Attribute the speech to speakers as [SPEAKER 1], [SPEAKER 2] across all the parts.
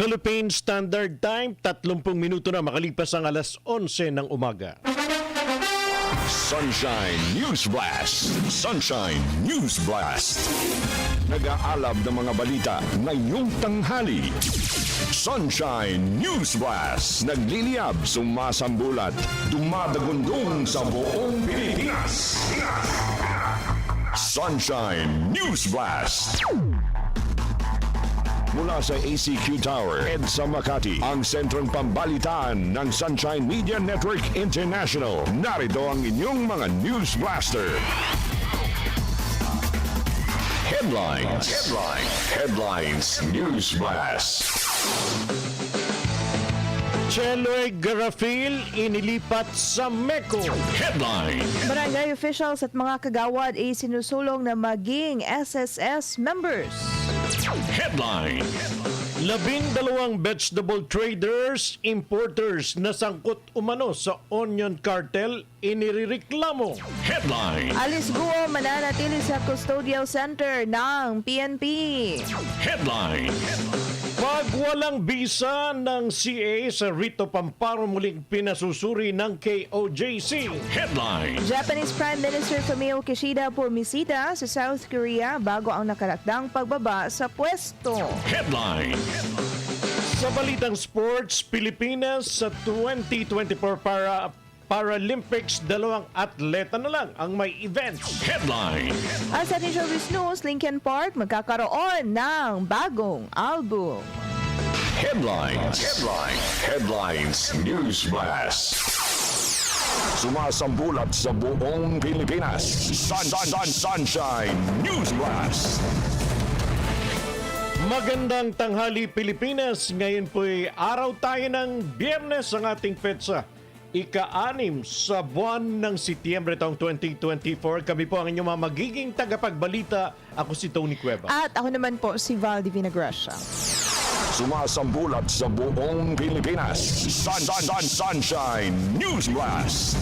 [SPEAKER 1] Philippine Standard Time, 30 minuto na makalipas ang alas 11 ng umaga.
[SPEAKER 2] Sunshine News Blast. Sunshine News Blast. Nag-aalab ng mga balita ngayong tanghali. Sunshine News Blast. Nagliliyab, sumasambulat, dumadagundong sa buong Pilipinas. Sunshine News Blast. Mula sa ACQ Tower, EDSA Makati, ang sentrong pambalitaan ng Sunshine Media Network International. Narito ang inyong mga News Blaster. Headlines. Headlines. Headlines. News Blast.
[SPEAKER 1] Cheloy Garafil inilipat sa Meco.
[SPEAKER 2] Headline.
[SPEAKER 3] Barangay officials at mga kagawad ay sinusulong na maging SSS members.
[SPEAKER 2] Headline.
[SPEAKER 1] Labing dalawang vegetable traders, importers na sangkot umano sa onion cartel inireklamo.
[SPEAKER 2] Headline.
[SPEAKER 3] Alice Guo mananatili sa custodial center ng PNP.
[SPEAKER 2] Headline.
[SPEAKER 1] Pag walang bisa ng CA sa Rito Pamparo muling pinasusuri ng KOJC.
[SPEAKER 2] Headline.
[SPEAKER 3] Japanese Prime Minister Fumio Kishida pumisita sa South Korea bago ang nakatakdang pagbaba sa pwesto.
[SPEAKER 2] Headline.
[SPEAKER 1] Sa balitang sports, Pilipinas sa 2024 para Paralympics, dalawang atleta na lang ang may events.
[SPEAKER 2] Headline.
[SPEAKER 3] At sa showbiz news, Linkin Park magkakaroon ng bagong album.
[SPEAKER 2] Headlines. Headlines. Headlines. News Blast. Sumasambulat sa buong Pilipinas. Sun, sun, sun, sunshine. News Blast.
[SPEAKER 1] Magandang tanghali Pilipinas. Ngayon po'y araw tayo ng biyernes ang ating petsa. Ika-anim sa buwan ng Setyembre taong 2024. Kami po ang inyong mga magiging tagapagbalita. Ako si Tony Cueva.
[SPEAKER 3] At ako naman po si Val Divina Gracia.
[SPEAKER 2] Sumasambulat sa buong Pilipinas. Sun, sun, sun, sunshine. News Blast.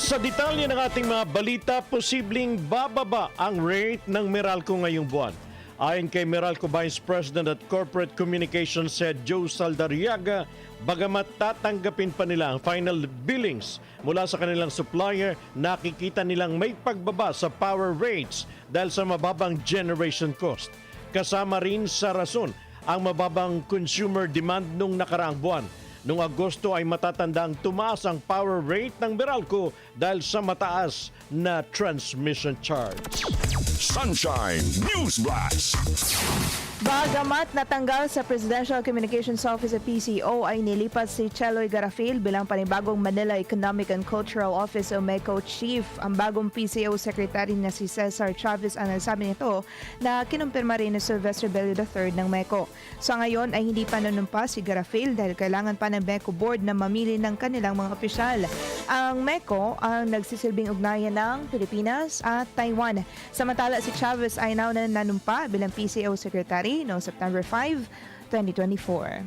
[SPEAKER 1] Sa detalye ng ating mga balita, posibleng bababa ang rate ng Meralco ngayong buwan. Ayon kay Meralco Vice President at Corporate Communications Head Joe Saldariaga, bagamat tatanggapin pa nila ang final billings mula sa kanilang supplier, nakikita nilang may pagbaba sa power rates dahil sa mababang generation cost. Kasama rin sa rason ang mababang consumer demand nung nakaraang buwan. Noong Agosto ay matatandang tumaas ang power rate ng Meralco dahil sa mataas na transmission charge.
[SPEAKER 2] Sunshine News Blast.
[SPEAKER 3] Bagamat natanggal sa Presidential Communications Office at PCO ay nilipat si Cheloy Garafil bilang panibagong Manila Economic and Cultural Office o MECO Chief. Ang bagong PCO Secretary na si Cesar Chavez ang nagsabi nito na kinumpirma rin ni Sylvester Bello III ng MECO. Sa ngayon ay hindi pa nanumpa si Garafil dahil kailangan pa ng MECO Board na mamili ng kanilang mga opisyal. Ang MECO ang nagsisilbing ugnayan ng Pilipinas at Taiwan. Samantala si Chavez ay now na nanumpa bilang PCO Secretary noong September 5, 2024.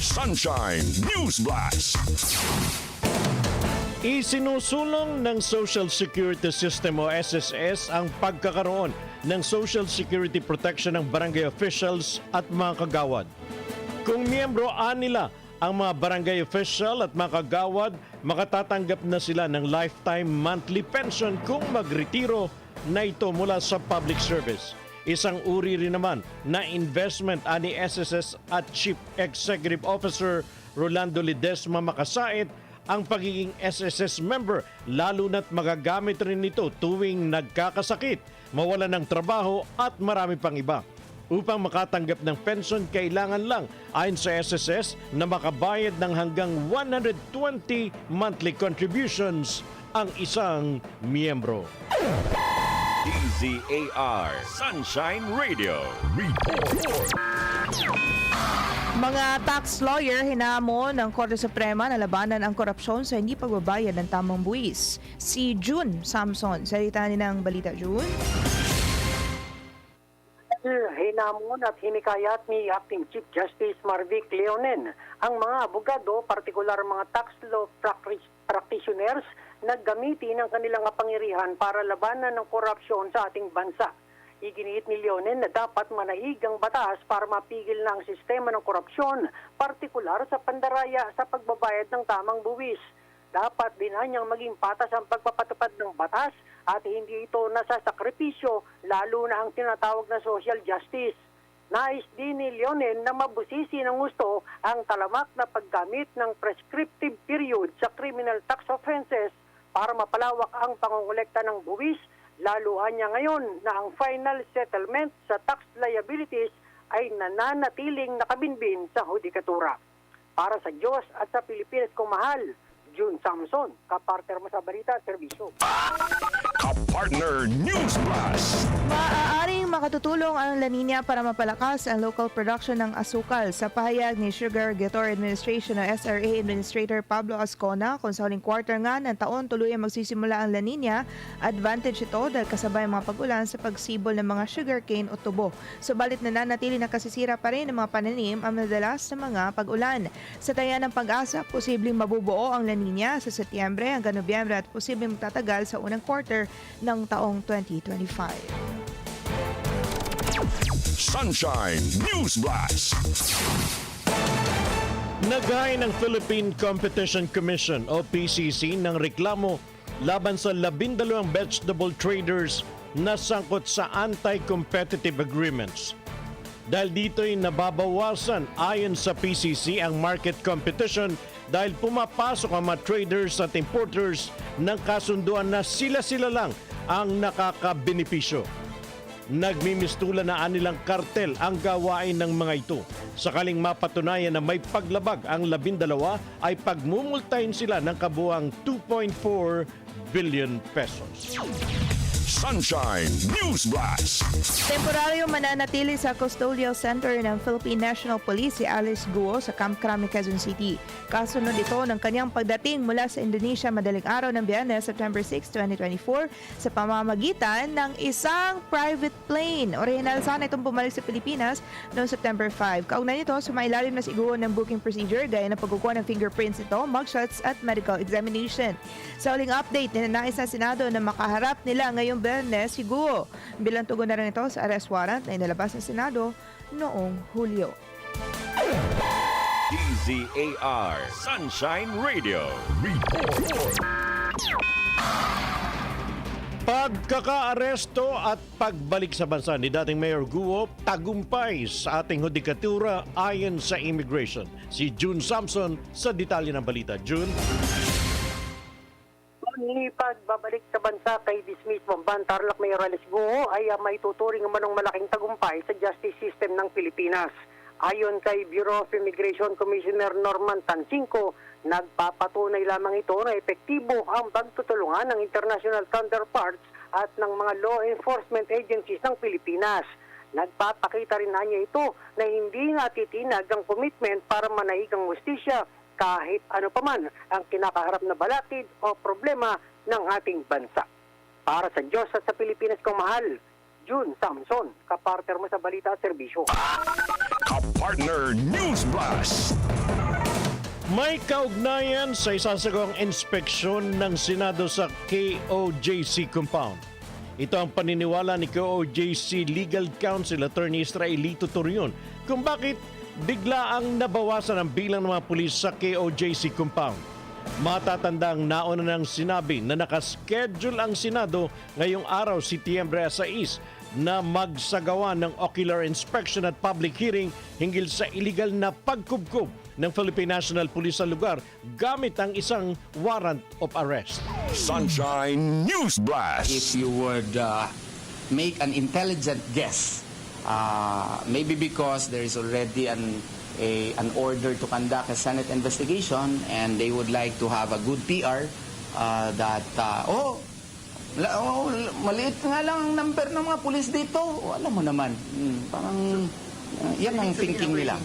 [SPEAKER 2] Sunshine News Blast.
[SPEAKER 1] Isinusulong ng Social Security System o SSS ang pagkakaroon ng Social Security Protection ng barangay officials at mga kagawad. Kung miyembro nila ang mga barangay official at mga kagawad, makatatanggap na sila ng lifetime monthly pension kung magretiro na ito mula sa public service. Isang uri rin naman na investment ani SSS at Chief Executive Officer Rolando Ledesma Makasait ang pagiging SSS member lalo na't magagamit rin ito tuwing nagkakasakit, mawala ng trabaho at marami pang iba. Upang makatanggap ng pension, kailangan lang ayon sa SSS na makabayad ng hanggang 120 monthly contributions ang isang miyembro.
[SPEAKER 2] DZAR Sunshine Radio. Report.
[SPEAKER 3] Mga tax lawyer hinamon ng Korte Suprema na labanan ang korupsyon sa hindi pagbabayad ng tamang buwis. Si June Samson, salita ni ng balita June.
[SPEAKER 4] hinamon at hinikayat ni Acting Chief Justice Marvic Leonen ang mga abogado, partikular mga tax law practi- practitioners, na gamitin ang kanilang kapangyarihan para labanan ng korupsyon sa ating bansa. Iginiit ni Leonen na dapat manahig ang batas para mapigil na ang sistema ng korupsyon, partikular sa pandaraya sa pagbabayad ng tamang buwis. Dapat din niyang maging patas ang pagpapatupad ng batas at hindi ito nasasakripisyo lalo na ang tinatawag na social justice. Nais din ni Leonen na mabusisi ng gusto ang talamak na paggamit ng prescriptive period sa criminal tax offenses para mapalawak ang pangongolekta ng buwis, laluan niya ngayon na ang final settlement sa tax liabilities ay nananatiling nakabinbin sa hudikatura. Para sa Diyos at sa Pilipinas kong mahal, June Samson, kapartner mo sa balita, serbisyo.
[SPEAKER 2] Kapartner News Blast.
[SPEAKER 3] Maaaring makatutulong ang La Nina para mapalakas ang local production ng asukal sa pahayag ni Sugar Gator Administration o SRA Administrator Pablo Ascona kung sa huling quarter nga ng taon tuluyang magsisimula ang La Nina. Advantage ito dahil kasabay ang mga pag-ulan sa pagsibol ng mga sugarcane o tubo. Subalit nananatili na kasisira pa rin ng mga pananim ang madalas na mga pag-ulan. Sa taya ng pag-asa, posibleng mabubuo ang La Nina sa Setyembre hanggang Nobyembre at posibleng magtatagal sa unang quarter ng taong 2025.
[SPEAKER 2] Sunshine News Blast.
[SPEAKER 1] Naghain ng Philippine Competition Commission o PCC ng reklamo laban sa labindalawang vegetable traders na sangkot sa anti-competitive agreements. Dahil dito'y nababawasan ayon sa PCC ang market competition dahil pumapasok ang mga traders at importers ng kasunduan na sila-sila lang ang nakakabenepisyo. Nagmimistula na anilang kartel ang gawain ng mga ito. Sakaling mapatunayan na may paglabag ang labindalawa ay pagmumultahin sila ng kabuang 2.4 billion pesos.
[SPEAKER 2] Sunshine News Blast.
[SPEAKER 3] Temporaryong mananatili sa Custodial Center ng Philippine National Police si Alice Guo sa Camp Crame, Quezon City. Kasunod ito ng kanyang pagdating mula sa Indonesia madaling araw ng Biyernes, September 6, 2024 sa pamamagitan ng isang private plane. Original sana itong bumalik sa Pilipinas noong September 5. Kaugnay nito, sumailalim na si Guo ng booking procedure gaya ng pagkukuha ng fingerprints ito, mugshots at medical examination. Sa uling update, ninanais na Senado na makaharap nila ngayong Biyernes si Guo. Bilang tugon na rin ito sa arrest warrant na inilabas ng Senado noong Hulyo.
[SPEAKER 5] DZAR Sunshine Radio.
[SPEAKER 1] Pagkakaaresto at pagbalik sa bansa ni dating Mayor Guo tagumpay sa ating hudikatura ayon sa immigration. Si June Samson sa detalye ng balita. June?
[SPEAKER 4] Ni pagbabalik sa bansa kay dismiss Bamban Tarlac Mayor Alice Guo ay uh, may tuturing manong malaking tagumpay sa justice system ng Pilipinas. Ayon kay Bureau of Immigration Commissioner Norman Tancinco, nagpapatunay lamang ito na epektibo ang pagtutulungan ng international counterparts at ng mga law enforcement agencies ng Pilipinas. Nagpapakita rin na niya ito na hindi natitinag ang commitment para manahig ang justisya kahit ano paman ang kinakaharap na balakid o problema ng ating bansa. Para sa Diyos at sa Pilipinas kong mahal, June Samson, kapartner mo sa balita at serbisyo.
[SPEAKER 2] Kapartner News Blast.
[SPEAKER 1] May kaugnayan sa isasagawang inspeksyon ng Senado sa KOJC compound. Ito ang paniniwala ni KOJC Legal Counsel Attorney Israelito Turion kung bakit bigla ang nabawasan ang bilang ng mga pulis sa KOJC compound. Matatandang nauna nang sinabi na nakaschedule ang Senado ngayong araw, Setyembre 6, na magsagawa ng ocular inspection at public hearing hinggil sa illegal na pagkubkob ng Philippine National Police sa lugar gamit ang isang warrant of arrest.
[SPEAKER 2] Sunshine News Blast.
[SPEAKER 6] if you would uh, make an intelligent guess, uh, maybe because there is already an a, an order to conduct a Senate investigation and they would like to have a good PR uh, that, uh, oh, la- oh, maliit nga lang ang number ng mga pulis dito. Oh, alam mo naman, hmm, parang uh, yan ang thinking nila.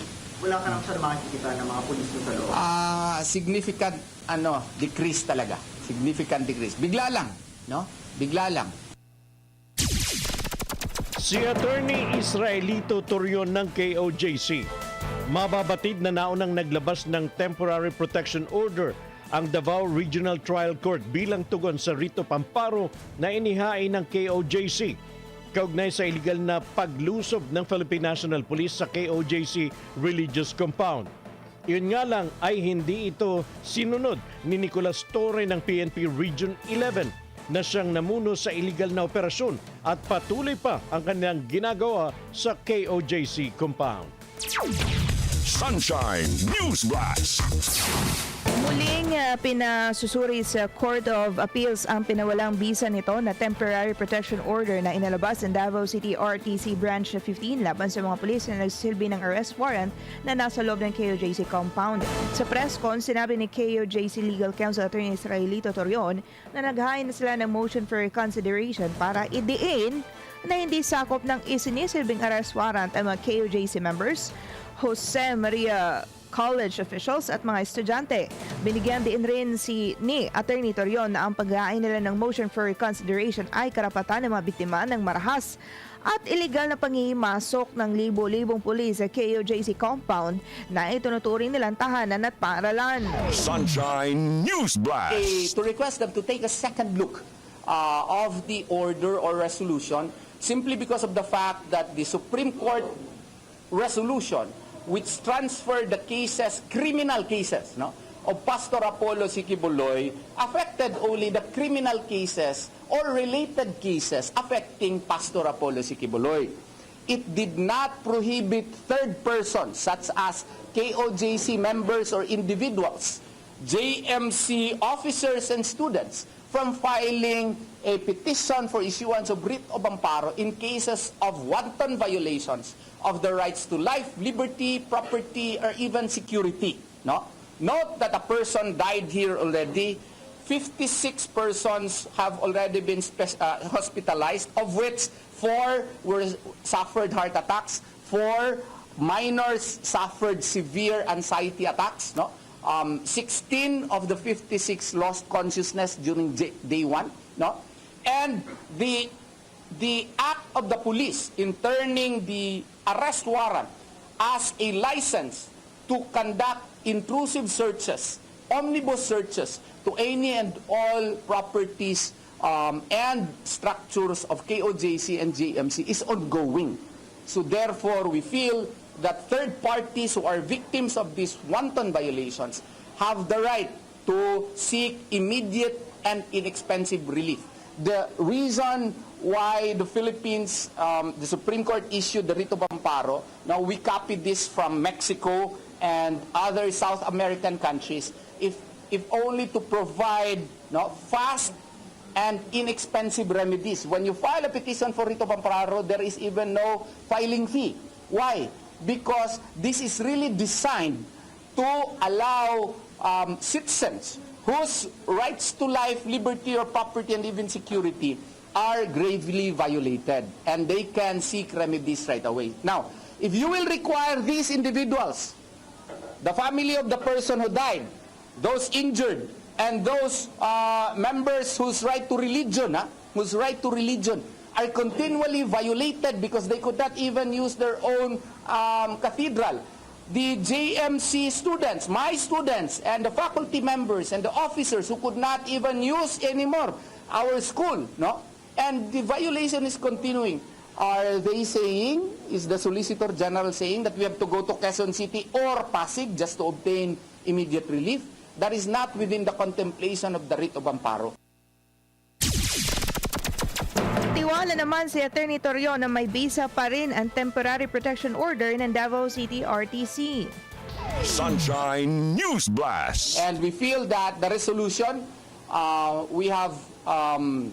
[SPEAKER 7] Wala ka nang sir makikita ng mga pulis sa loob.
[SPEAKER 6] Ah, significant ano, decrease talaga. Significant decrease. Bigla lang, no? Bigla lang.
[SPEAKER 1] Si Attorney Israelito Turion ng KOJC. Mababatid na naunang naglabas ng Temporary Protection Order ang Davao Regional Trial Court bilang tugon sa Rito Pamparo na inihain ng KOJC. kaugnay sa illegal na paglusob ng Philippine National Police sa KOJC Religious Compound. Yun nga lang ay hindi ito sinunod ni Nicolas Torre ng PNP Region 11 na siyang namuno sa illegal na operasyon at patuloy pa ang kanilang ginagawa sa KOJC compound.
[SPEAKER 2] Sunshine News Blast.
[SPEAKER 3] Muling uh, pinasusuri sa Court of Appeals ang pinawalang bisa nito na temporary protection order na inalabas ng Davao City RTC Branch 15 laban sa mga pulis na nagsisilbi ng arrest warrant na nasa loob ng KOJC compound. Sa press con, sinabi ni KOJC Legal Counsel Attorney Israelito Torion na naghain na sila ng motion for reconsideration para idiin na hindi sakop ng isinisilbing arrest warrant ang mga KOJC members, Jose Maria college officials at mga estudyante. Binigyan din rin si ni Attorney Torion na ang paghain nila ng motion for reconsideration ay karapatan ng mga biktima ng marahas at illegal na pangihimasok ng libo-libong pulis sa KOJC compound na itunuturing nilang tahanan at paaralan.
[SPEAKER 2] Sunshine News Blast.
[SPEAKER 6] to request them to take a second look uh, of the order or resolution simply because of the fact that the Supreme Court resolution which transferred the cases, criminal cases, no, of Pastor Apollo Sikibuloy affected only the criminal cases or related cases affecting Pastor Apollo Sikibuloy. It did not prohibit third persons such as KOJC members or individuals JMC officers and students from filing a petition for issuance of writ of amparo in cases of wanton violations of the rights to life, liberty, property, or even security. No? Note that a person died here already. 56 persons have already been uh, hospitalized, of which four were suffered heart attacks, four minors suffered severe anxiety attacks. No? Um, 16 of the 56 lost consciousness during day one. No? And the, the act of the police in turning the arrest warrant as a license to conduct intrusive searches, omnibus searches to any and all properties um, and structures of KOJC and JMC is ongoing. So therefore, we feel that third parties who are victims of these wanton violations have the right to seek immediate and inexpensive relief. The reason why the Philippines, um, the Supreme Court issued the writ of amparo, now we copied this from Mexico and other South American countries, if, if only to provide no, fast and inexpensive remedies. When you file a petition for writ of amparo, there is even no filing fee. Why? Because this is really designed to allow um, citizens whose rights to life, liberty, or property, and even security are gravely violated, and they can seek remedies right away. Now, if you will require these individuals the family of the person who died, those injured, and those uh, members whose right to religion, ah, whose right to religion are continually violated because they could not even use their own um, cathedral. The JMC students, my students, and the faculty members and the officers who could not even use anymore our school, no? And the violation is continuing. Are they saying, is the Solicitor General saying that we have to go to Quezon City or Pasig just to obtain immediate relief? That is not within the contemplation of the writ of amparo.
[SPEAKER 3] Tiwala naman si Attorney Torion na may bisa pa rin ang temporary protection order ng Davao City RTC.
[SPEAKER 2] Sunshine News Blast.
[SPEAKER 6] And we feel that the resolution, uh, we have, um,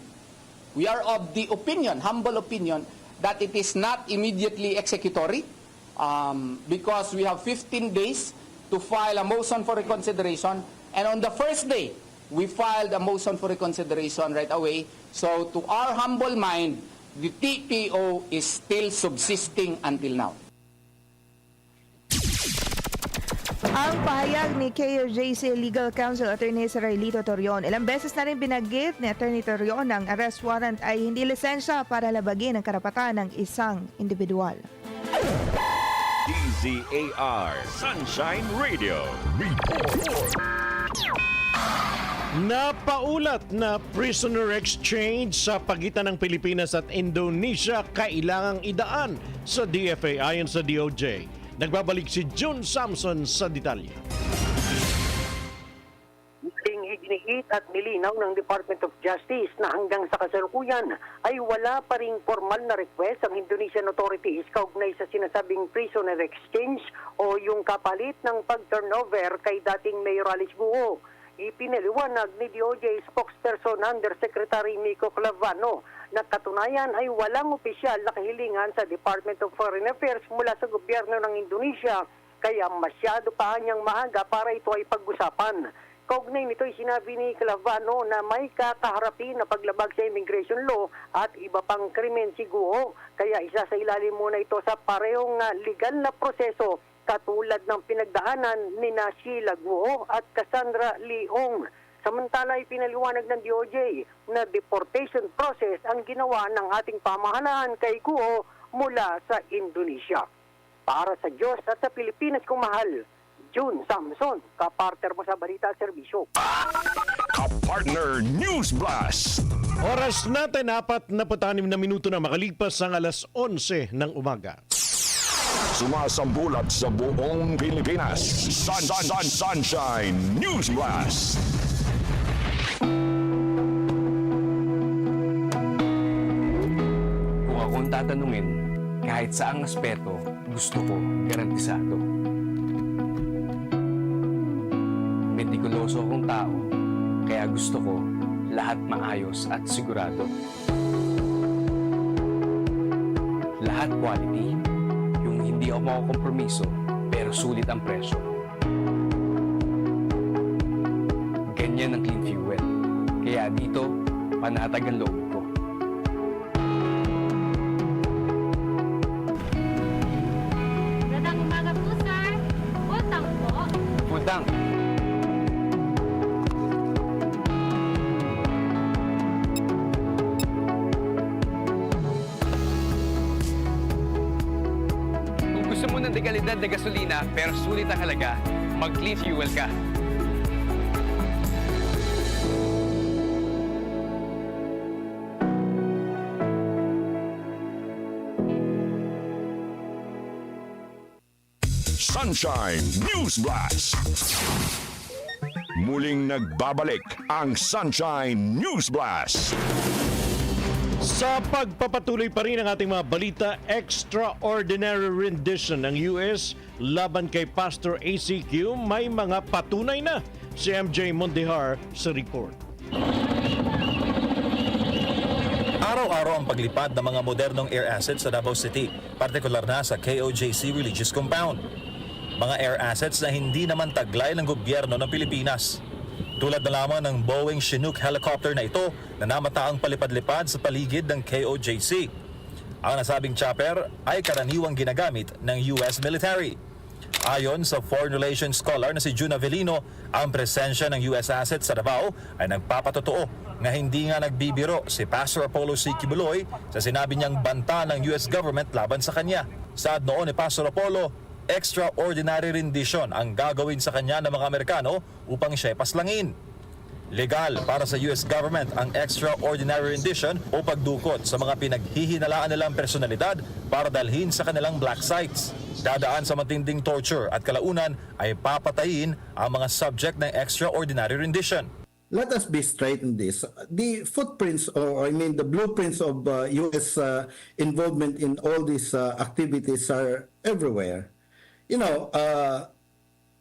[SPEAKER 6] we are of the opinion, humble opinion, that it is not immediately executory um, because we have 15 days to file a motion for reconsideration. And on the first day, we filed a motion for reconsideration right away. So to our humble mind, the TPO is still subsisting until now.
[SPEAKER 3] Ang pahayag ni KOJC Legal Counsel Attorney Israelito Torion, ilang beses na rin binanggit ni Attorney Torion ang arrest warrant ay hindi lisensya para labagin ang karapatan ng isang individual.
[SPEAKER 5] DZAR Sunshine Radio.
[SPEAKER 1] Napaulat na prisoner exchange sa pagitan ng Pilipinas at Indonesia kailangang idaan sa DFA ayon sa DOJ. Nagbabalik si June Samson sa detalye.
[SPEAKER 4] Muling iginiit at nilinaw ng Department of Justice na hanggang sa kasalukuyan ay wala pa ring formal na request ang Indonesian authorities kaugnay sa sinasabing prisoner exchange o yung kapalit ng pag-turnover kay dating Mayor Alice Guo. Ipinaliwanag ni DOJ spokesperson Undersecretary Nico Clavano na katunayan ay walang opisyal na kahilingan sa Department of Foreign Affairs mula sa gobyerno ng Indonesia kaya masyado pa niyang maaga para ito ay pag-usapan. Kaugnay nito ay sinabi ni Clavano na may kakaharapin na paglabag sa immigration law at iba pang krimen si Guo. Kaya isa sa ilalim muna ito sa parehong ah, legal na proseso katulad ng pinagdaanan ni na Sheila Guo at Cassandra Leong. Samantala ay pinaliwanag ng DOJ na deportation process ang ginawa ng ating pamahalaan kay Guo mula sa Indonesia. Para sa Diyos at sa Pilipinas kung mahal, June Samson, kapartner mo sa Balita at Serbisyo.
[SPEAKER 2] Kapartner News Blast.
[SPEAKER 1] Oras natin apat na patanim na minuto na makalipas ang alas 11 ng umaga.
[SPEAKER 2] Sumasambulat sa buong Pilipinas. Sun, sun, sun, Sunshine News Blast.
[SPEAKER 8] Kung akong tatanungin, kahit saang aspeto, gusto ko garantisado. Metikuloso akong tao, kaya gusto ko lahat maayos at sigurado. Lahat quality, hindi ako makakompromiso, pero sulit ang presyo. Ganyan ang clean fuel. Kaya dito, panatag ang loob gusto mo ng dekalidad na gasolina pero sulit ang halaga, mag-clean fuel ka.
[SPEAKER 2] Sunshine News Blast. Muling nagbabalik ang Sunshine News Blast.
[SPEAKER 1] Sa pagpapatuloy pa rin ng ating mga balita, extraordinary rendition ng US laban kay Pastor ACQ may mga patunay na si MJ Mondihar sa report.
[SPEAKER 9] Araw-araw ang paglipad ng mga modernong air assets sa Davao City, partikular na sa KOJC Religious Compound. Mga air assets na hindi naman taglay ng gobyerno ng Pilipinas. Tulad na lamang ng Boeing Chinook helicopter na ito na namataang palipad-lipad sa paligid ng KOJC. Ang nasabing chopper ay karaniwang ginagamit ng US military. Ayon sa foreign relations scholar na si June Avellino, ang presensya ng US assets sa Davao ay nagpapatotoo nga hindi nga nagbibiro si Pastor Apollo C. Kibuloy sa sinabi niyang banta ng US government laban sa kanya. Saad noon ni Pastor Apollo, extraordinary rendition ang gagawin sa kanya ng mga Amerikano upang siya paslangin. Legal para sa US government ang extraordinary rendition o pagdukot sa mga pinaghihinalaan nilang personalidad para dalhin sa kanilang black sites. Dadaan sa matinding torture at kalaunan ay papatayin ang mga subject ng extraordinary rendition.
[SPEAKER 10] let us be straight in this. The footprints, or I mean, the blueprints of uh, U.S. Uh, involvement in all these uh, activities are everywhere. You know, uh,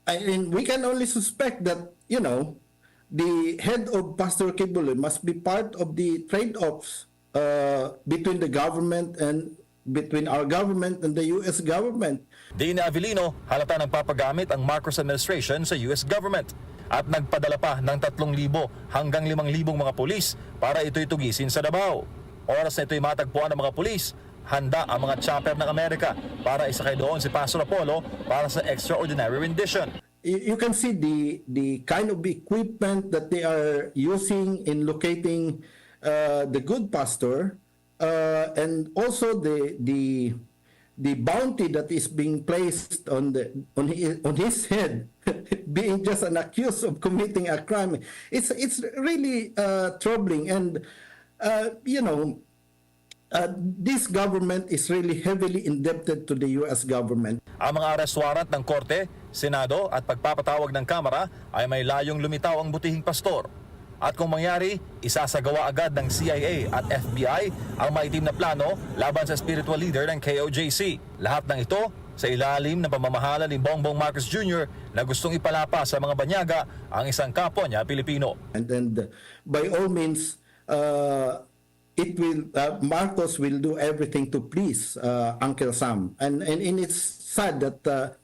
[SPEAKER 10] I mean, we can only suspect that you know the head of Pastor Kibuloy must be part of the trade-offs uh, between the government and between our government and the U.S. government.
[SPEAKER 9] Di ni Avellino, halata ng papagamit ang Marcos administration sa US government at nagpadala pa ng 3,000 hanggang 5,000 mga pulis para ito'y tugisin sa Davao. Oras na ito'y matagpuan ng mga pulis, handa ang mga chopper ng Amerika para isakay doon si Pastor Apollo para sa extraordinary rendition.
[SPEAKER 10] you can see the the kind of equipment that they are using in locating uh, the good pastor uh, and also the the the bounty that is being placed on the on his, on his head being just an accused of committing a crime. It's it's really uh, troubling, and uh, you know, uh, this government is really heavily indebted to the U.S. government.
[SPEAKER 9] Ang mga arrest warrant ng Korte, Senado at pagpapatawag ng Kamara ay may layong lumitaw ang butihing pastor. At kung mangyari, isasagawa agad ng CIA at FBI ang maitim na plano laban sa spiritual leader ng KOJC. Lahat ng ito sa ilalim ng pamamahala ni Bongbong Marcos Jr. na gustong ipalapa sa mga banyaga ang isang kapwa niya Pilipino.
[SPEAKER 10] and then the- by all means uh, it will uh, Marcos will do everything to please uh, Uncle Sam. And and, and it's sad that uh,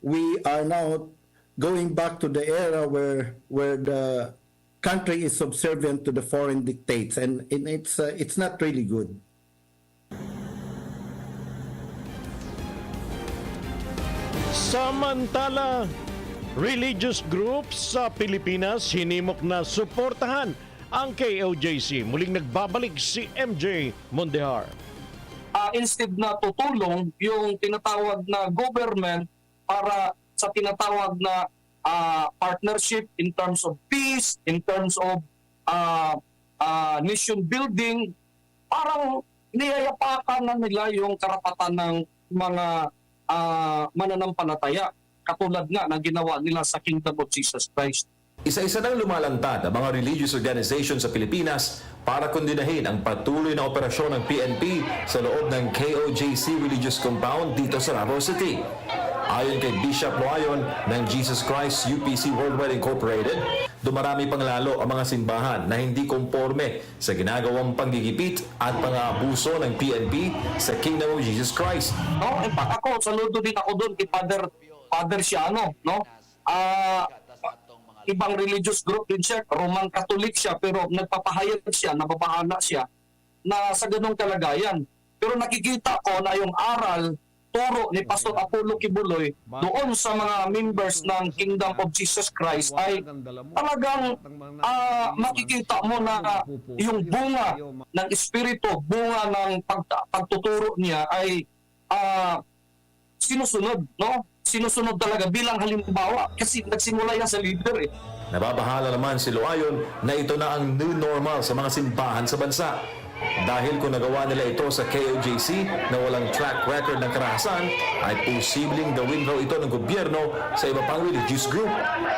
[SPEAKER 10] we are now going back to the era where where the country is subservient to the foreign dictates. And, and it's uh, it's not really good.
[SPEAKER 1] Samantala, religious groups sa Pilipinas hinimok na suportahan ang KOJC. Muling nagbabalik si MJ Mondehar.
[SPEAKER 11] uh, instead na tutulong yung tinatawag na government para sa tinatawag na uh, partnership in terms of peace, in terms of uh, uh, nation building, parang niyayapakan na nila yung karapatan ng mga uh, mananampalataya katulad nga na ginawa nila sa Kingdom of Jesus Christ.
[SPEAKER 9] Isa-isa nang lumalantad ang mga religious organization sa Pilipinas para kondinahin ang patuloy na operasyon ng PNP sa loob ng KOJC Religious Compound dito sa Davao City. Ayon kay Bishop Loayon ng Jesus Christ UPC Worldwide Incorporated, dumarami pang lalo ang mga simbahan na hindi konforme sa ginagawang panggigipit at pang-aabuso ng PNP sa Kingdom of Jesus Christ.
[SPEAKER 11] No, in fact ako saludo din ako doon kay Father Father Siano, no? Ah ibang religious group din siya, Roman Catholic siya, pero nagpapahayag siya, nababahala siya na sa ganong kalagayan. Pero nakikita ko na yung aral, turo ni Pastor Apollo Kibuloy doon sa mga members ng Kingdom of Jesus Christ ay talagang ah, makikita mo na yung bunga ng Espiritu, bunga ng pag- pagtuturo niya ay ah, sinusunod, no? Sinusunod talaga bilang halimbawa kasi nagsimula yan sa leader eh.
[SPEAKER 9] Nababahala naman si Loayon na ito na ang new normal sa mga simbahan sa bansa. Dahil kung nagawa nila ito sa KOJC na walang track record ng karahasan, ay posibleng gawin raw ito ng gobyerno sa iba pang religious group.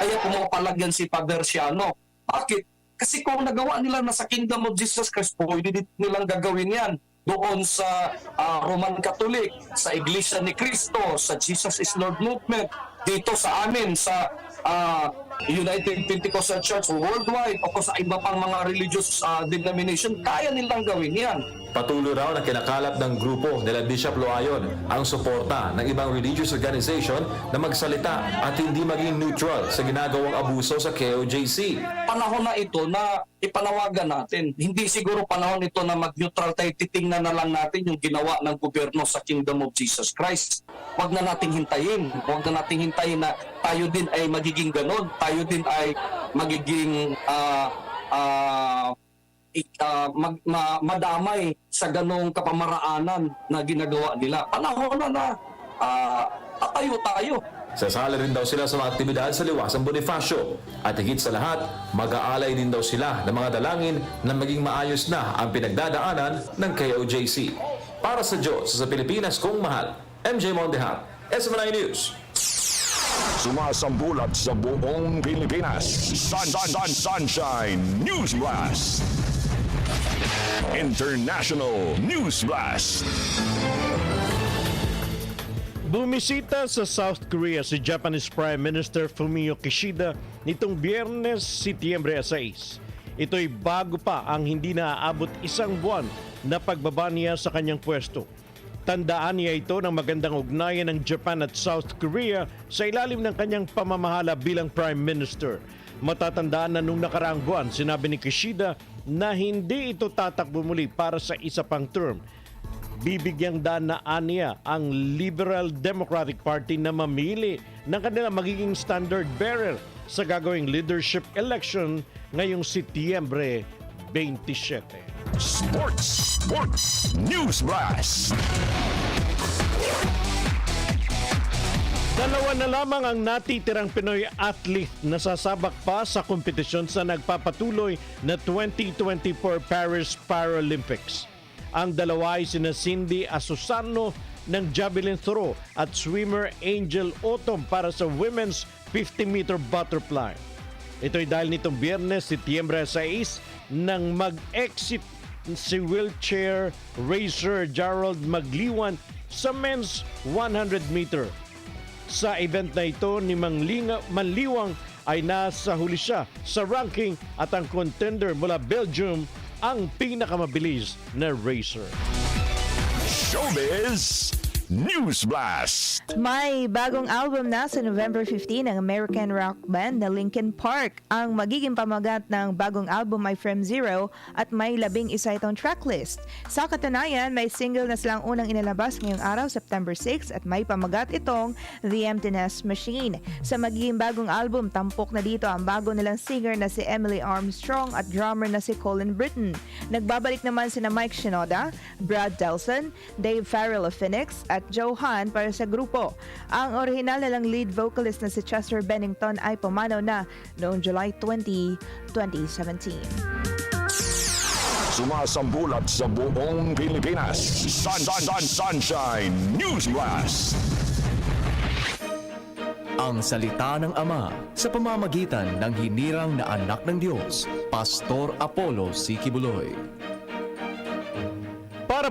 [SPEAKER 11] Kaya pumapalagyan si Father Siano. Bakit? Kasi kung nagawa nila na sa Kingdom of Jesus Christ, pwede din nilang gagawin yan doon sa ah, Roman Catholic, sa Iglesia ni Cristo, sa Jesus is Lord movement, dito sa amin, sa ah, United Pentecostal Church worldwide o sa iba pang mga religious ah, denomination, kaya nilang gawin yan.
[SPEAKER 9] Patuloy raw na kinakalap ng grupo nila Bishop Loayon ang suporta ng ibang religious organization na magsalita at hindi maging neutral sa ginagawang abuso sa KOJC.
[SPEAKER 11] panahon na ito na ipanawagan natin. Hindi siguro panahon ito na mag-neutral tayo, titingnan na lang natin yung ginawa ng gobyerno sa Kingdom of Jesus Christ. Huwag na nating hintayin. Huwag na nating hintayin na tayo din ay magiging ganon. Tayo din ay magiging ah, ik- ah, mag, ma- madamay sa ganong kapamaraanan na ginagawa nila. Panahon na na ah, tatayo tayo.
[SPEAKER 9] Sasali rin daw sila sa mga aktibidad sa Liwasang Bonifacio. At higit sa lahat, mag-aalay din daw sila ng mga dalangin na maging maayos na ang pinagdadaanan ng KOJC. Para sa Diyos sa Pilipinas kong mahal, MJ Mondehat, SMNI News.
[SPEAKER 2] Sumasambulat sa buong Pilipinas. Sun, sun, sun, Sunshine News Blast. International News Blast.
[SPEAKER 1] Bumisita sa South Korea si Japanese Prime Minister Fumio Kishida nitong Biyernes, Setyembre 6. Ito'y bago pa ang hindi naaabot isang buwan na pagbaba niya sa kanyang pwesto. Tandaan niya ito ng magandang ugnayan ng Japan at South Korea sa ilalim ng kanyang pamamahala bilang Prime Minister. Matatandaan na nung nakaraang buwan, sinabi ni Kishida na hindi ito tatakbo muli para sa isa pang term bibigyang daan na aniya ang Liberal Democratic Party na mamili ng kanilang magiging standard bearer sa gagawing leadership election ngayong Setyembre 27.
[SPEAKER 2] Sports, Sports News Blast.
[SPEAKER 1] Dalawa na lamang ang natitirang Pinoy athlete na sasabak pa sa kompetisyon sa nagpapatuloy na 2024 Paris Paralympics. Ang dalawa ay sina Cindy Asusano ng javelin throw at swimmer Angel Otom para sa women's 50-meter butterfly. Ito'y dahil nitong biyernes, Setyembre 6, nang mag-exit si wheelchair racer Gerald Magliwan sa men's 100 meter. Sa event na ito ni Manglinga, Manliwang ay nasa huli siya sa ranking at ang contender mula Belgium ang pinakamabilis na racer.
[SPEAKER 2] Showbiz News Blast.
[SPEAKER 3] May bagong album na sa November 15 ng American rock band na Linkin Park. Ang magiging pamagat ng bagong album ay From Zero at may labing isa itong tracklist. Sa katunayan, may single na silang unang inilabas ngayong araw, September 6 at may pamagat itong The Emptiness Machine. Sa magiging bagong album, tampok na dito ang bago nilang singer na si Emily Armstrong at drummer na si Colin Britton. Nagbabalik naman sina Mike Shinoda, Brad Delson, Dave Farrell of Phoenix at Joe Han para sa grupo. Ang orihinal nilang lead vocalist na si Chester Bennington ay pumanaw na noong July 20, 2017.
[SPEAKER 2] Sumasambulat sa buong Pilipinas. Sun, sun, sun, sunshine News Blast.
[SPEAKER 8] Ang salita ng Ama sa pamamagitan ng hinirang na anak ng Diyos, Pastor Apollo Sikibuloy.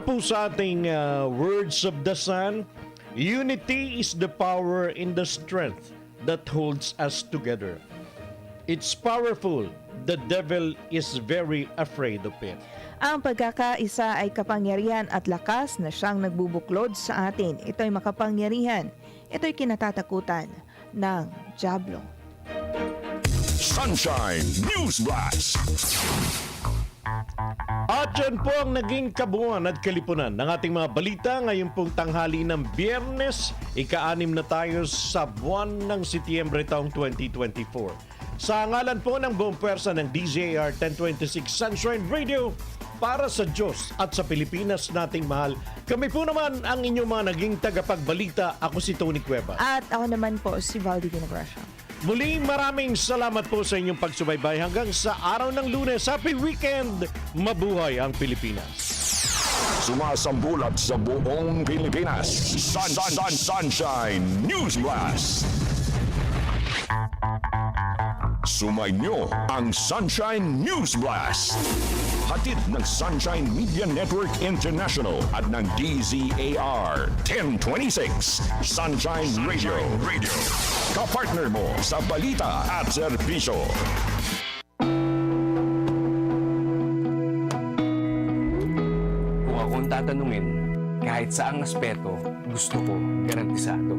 [SPEAKER 1] Po sa ating uh, words of the Sun, unity is the power in the strength that holds us together. It's powerful. The devil is very afraid of it.
[SPEAKER 3] Ang pagkakaisa ay kapangyarihan at lakas na siyang nagbubuklod sa atin. Ito'y makapangyarihan. Ito'y kinatatakutan ng Diablo.
[SPEAKER 2] Sunshine News Blast.
[SPEAKER 1] At yan po ang naging kabuuan at kalipunan ng ating mga balita ngayon pong tanghali ng biyernes. Ika-anim na tayo sa buwan ng Setyembre taong 2024. Sa ngalan po ng buong pwersa ng DZAR 1026 Sunshine Radio, para sa Diyos at sa Pilipinas nating mahal, kami po naman ang inyong mga naging tagapagbalita. Ako si Tony Cueva.
[SPEAKER 3] At ako naman po si Valdi Vinagracia.
[SPEAKER 1] Muli maraming salamat po sa inyong pagsubaybay hanggang sa araw ng lunes. Happy weekend! Mabuhay ang Pilipinas!
[SPEAKER 2] Sumasambulat sa buong Pilipinas. Sun, sun, sun, sunshine News Blast. Sumainyo ang Sunshine News Blast. Hatid ng Sunshine Media Network International at ng DZAR 1026 Sunshine Radio. Radio. Kapartner mo sa balita at serbisyo.
[SPEAKER 8] Kung akong tatanungin, kahit saang aspeto, gusto ko garantisado.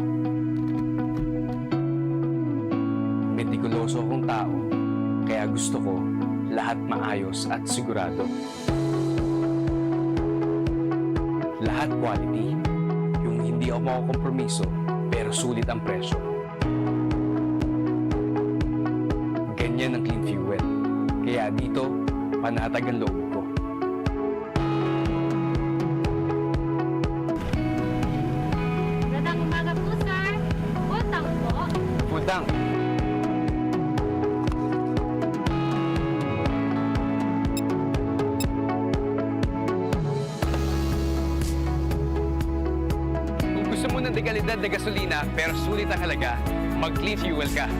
[SPEAKER 8] Metikuloso akong tao, kaya gusto ko lahat maayos at sigurado. Lahat quality, yung hindi ako makukompromiso, pero sulit ang presyo. Kaya dito, panatag ang loob ko.
[SPEAKER 12] Magandang umaga po, sir. Utang po.
[SPEAKER 8] Putang! Kung gusto mo ng dekalidad na gasolina pero sulit ang halaga, mag-clean fuel ka.